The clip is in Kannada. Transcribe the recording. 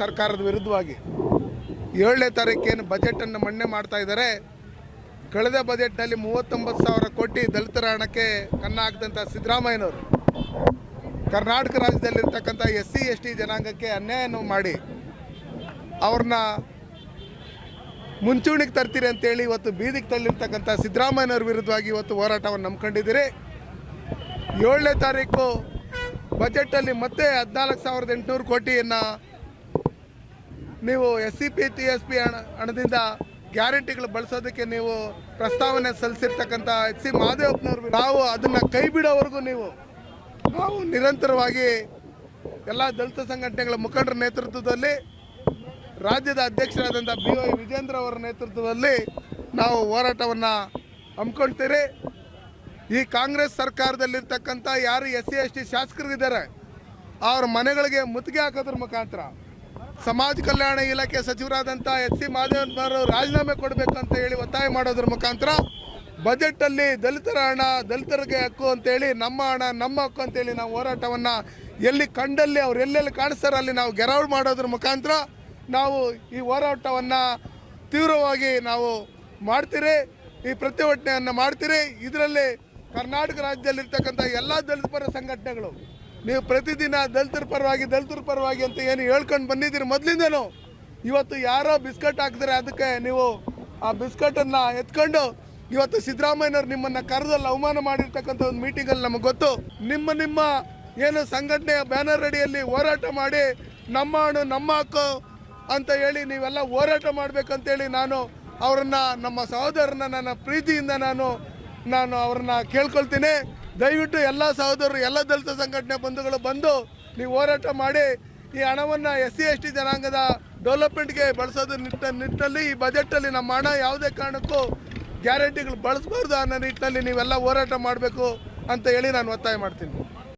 ಸರ್ಕಾರದ ವಿರುದ್ಧವಾಗಿ ಏಳನೇ ತಾರೀಕೇನು ಬಜೆಟನ್ನು ಮಣ್ಣೆ ಮಾಡ್ತಾ ಇದ್ದಾರೆ. ಕಳೆದ ಬಜೆಟ್ನಲ್ಲಿ ಮೂವತ್ತೊಂಬತ್ತು ಸಾವಿರ ಕೋಟಿ ದಲಿತರ ಹಣಕ್ಕೆ ಕನ್ನ ಹಾಕಿದಂಥ ಸಿದ್ದರಾಮಯ್ಯನವರು. ಕರ್ನಾಟಕ ರಾಜ್ಯದಲ್ಲಿರ್ತಕ್ಕಂಥ ಎಸ್ ಸಿ ಎಸ್ ಟಿ ಜನಾಂಗಕ್ಕೆ ಅನ್ಯಾಯವನ್ನು ಮಾಡಿ ಅವ್ರನ್ನ ಮುಂಚೂಣಿಗೆ ತರ್ತೀರಿ ಅಂತೇಳಿ ಇವತ್ತು ಬೀದಿಗೆ ತಳ್ಳಿರ್ತಕ್ಕಂಥ ಸಿದ್ದರಾಮಯ್ಯನವ್ರ ವಿರುದ್ಧವಾಗಿ ಇವತ್ತು ಹೋರಾಟವನ್ನು ನಂಬ್ಕೊಂಡಿದ್ದೀರಿ. ಏಳನೇ ತಾರೀಕು ಬಜೆಟಲ್ಲಿ ಮತ್ತೆ ಹದಿನಾಲ್ಕು ಸಾವಿರದ ಎಂಟುನೂರು ಕೋಟಿಯನ್ನು ನೀವು S C P T S P ಹಣ ಹಣದಿಂದ ಗ್ಯಾರಂಟಿಗಳು ಬಳಸೋದಕ್ಕೆ ನೀವು ಪ್ರಸ್ತಾವನೆ ಸಲ್ಲಿಸಿರ್ತಕ್ಕಂಥ ಎಚ್ ಸಿ ಮಹಾದೇವಪ್ಪನವ್ರು ನಾವು ಅದನ್ನು ಕೈ ಬಿಡೋವರೆಗೂ ನೀವು, ನಾವು ನಿರಂತರವಾಗಿ ಎಲ್ಲ ದಲಿತ ಸಂಘಟನೆಗಳ ಮುಖಂಡರ ನೇತೃತ್ವದಲ್ಲಿ, ರಾಜ್ಯದ ಅಧ್ಯಕ್ಷರಾದಂಥ ಬಿ ವೈ ವಿಜೇಂದ್ರ ಅವರ ನೇತೃತ್ವದಲ್ಲಿ ನಾವು ಹೋರಾಟವನ್ನು ಹಮ್ಮಿಕೊಳ್ತೀರಿ ಈ ಕಾಂಗ್ರೆಸ್ ಸರ್ಕಾರದಲ್ಲಿರ್ತಕ್ಕಂಥ ಯಾರು ಎಸ್ ಸಿ ಎಸ್ ಟಿ ಶಾಸಕರಿದ್ದಾರೆ, ಅವ್ರ ಮನೆಗಳಿಗೆ ಮುತ್ತಿಗೆ ಹಾಕೋದ್ರ ಮುಖಾಂತರ ಸಮಾಜ ಕಲ್ಯಾಣ ಇಲಾಖೆ ಸಚಿವರಾದಂಥ ಎಚ್ ಸಿ ಮಾದೇವನವರು ರಾಜೀನಾಮೆ ಕೊಡಬೇಕು ಅಂತ ಹೇಳಿ ಒತ್ತಾಯ ಮಾಡೋದ್ರ ಮುಖಾಂತರ ಬಜೆಟಲ್ಲಿ ದಲಿತರ ಹಣ, ದಲಿತರಿಗೆ ಹಕ್ಕು ಅಂತೇಳಿ, ನಮ್ಮ ಹಣ, ನಮ್ಮ ಹಕ್ಕು ಅಂತೇಳಿ ನಾವು ಹೋರಾಟವನ್ನು ಎಲ್ಲಿ ಕಂಡಲ್ಲಿ ಅವ್ರು ಎಲ್ಲೆಲ್ಲಿ ಕಾಣಿಸ್ತಾರೋ ಅಲ್ಲಿ ನಾವು ಗೆರವಳು ಮಾಡೋದ್ರ ಮುಖಾಂತರ ನಾವು ಈ ಹೋರಾಟವನ್ನು ತೀವ್ರವಾಗಿ ನಾವು ಮಾಡ್ತೀರಿ, ಈ ಪ್ರತಿಭಟನೆಯನ್ನು ಮಾಡ್ತೀರಿ. ಇದರಲ್ಲಿ ಕರ್ನಾಟಕ ರಾಜ್ಯದಲ್ಲಿರ್ತಕ್ಕಂಥ ಎಲ್ಲ ದಲಿತ ಪರ ಸಂಘಟನೆಗಳು ನೀವು ಪ್ರತಿದಿನ ದಲಿತರ ಪರವಾಗಿ ದಲಿತರ ಪರವಾಗಿ ಅಂತ ಏನು ಹೇಳ್ಕೊಂಡು ಬಂದಿದ್ದೀರಿ ಮೊದಲಿಂದನೂ? ಇವತ್ತು ಯಾರೋ ಬಿಸ್ಕಟ್ ಹಾಕಿದ್ರೆ ಅದಕ್ಕೆ ನೀವು ಆ ಬಿಸ್ಕಟನ್ನು ಎತ್ಕೊಂಡು ಇವತ್ತು ಸಿದ್ದರಾಮಯ್ಯನವ್ರು ನಿಮ್ಮನ್ನು ಕರೆದಲ್ಲಿ ಅವಮಾನ ಮಾಡಿರ್ತಕ್ಕಂಥ ಒಂದು ಮೀಟಿಂಗಲ್ಲಿ ನಮಗೆ ಗೊತ್ತು. ನಿಮ್ಮ ನಿಮ್ಮ ಏನು ಸಂಘಟನೆಯ ಬ್ಯಾನರ್ ಅಡಿಯಲ್ಲಿ ಹೋರಾಟ ಮಾಡಿ ನಮ್ಮ ಹಣ್ಣು ನಮ್ಮ ಹಕ್ಕು ಅಂತ ಹೇಳಿ ನೀವೆಲ್ಲ ಹೋರಾಟ ಮಾಡಬೇಕಂತೇಳಿ ನಾನು ಅವರನ್ನು, ನಮ್ಮ ಸಹೋದರನ ನನ್ನ ಪ್ರೀತಿಯಿಂದ ನಾನು ನಾನು ಅವ್ರನ್ನ ಕೇಳ್ಕೊಳ್ತೀನಿ. ದಯವಿಟ್ಟು ಎಲ್ಲ ಸಹೋದರರು, ಎಲ್ಲ ದಲಿತ ಸಂಘಟನೆ ಬಂಧುಗಳು ಬಂದು ನೀವು ಹೋರಾಟ ಮಾಡಿ ಈ ಹಣವನ್ನು ಎಸ್ ಸಿ, ಎಸ್ ಟಿ ಜನಾಂಗದ ಡೆವಲಪ್ಮೆಂಟ್ಗೆ ಬಳಸೋದು ನಿಟ್ಟ ನಿಟ್ಟಲ್ಲಿ, ಈ ಬಜೆಟಲ್ಲಿ ನಮ್ಮ ಹಣ ಯಾವುದೇ ಕಾರಣಕ್ಕೂ ಗ್ಯಾರಂಟಿಗಳು ಬಳಸಬಾರ್ದು ಅನ್ನೋ ನಿಟ್ಟಿನಲ್ಲಿ ನೀವೆಲ್ಲ ಹೋರಾಟ ಮಾಡಬೇಕು ಅಂತ ಹೇಳಿ ನಾನು ಒತ್ತಾಯ ಮಾಡ್ತೀನಿ.